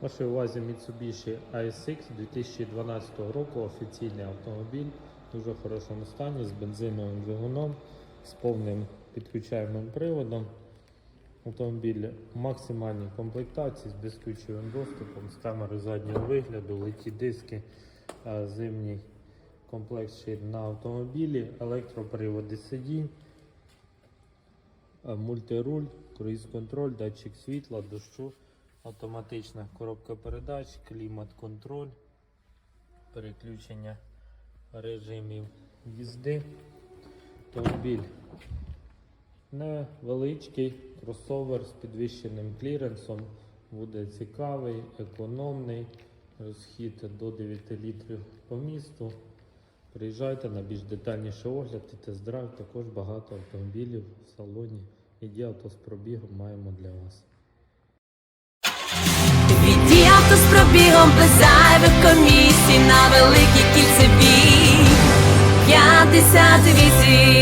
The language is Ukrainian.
Вашій увазі Mitsubishi ASX 2012 року офіційний автомобіль в дуже хорошому стані з бензиновим двигуном, з повним підключаємим приводом. Автомобіль в максимальній комплектації з безключовим доступом, з камерою заднього вигляду, литі диски, зимній комплект шин на автомобілі, електроприводи сидінь, мультируль, круїз-контроль, датчик світла, дощу, автоматична коробка передач, клімат-контроль, переключення режимів їзди. Автомобіль невеличкий кросовер з підвищеним кліренсом. Буде цікавий, економний, розхід до 9 літрів по місту. Приїжджайте на більш детальніший огляд і тест-драйв. Також багато автомобілів в салоні. Іді авто з пробігом маємо для вас. Віді авто з пробігом без зайвих комісій на великій кільцевій 58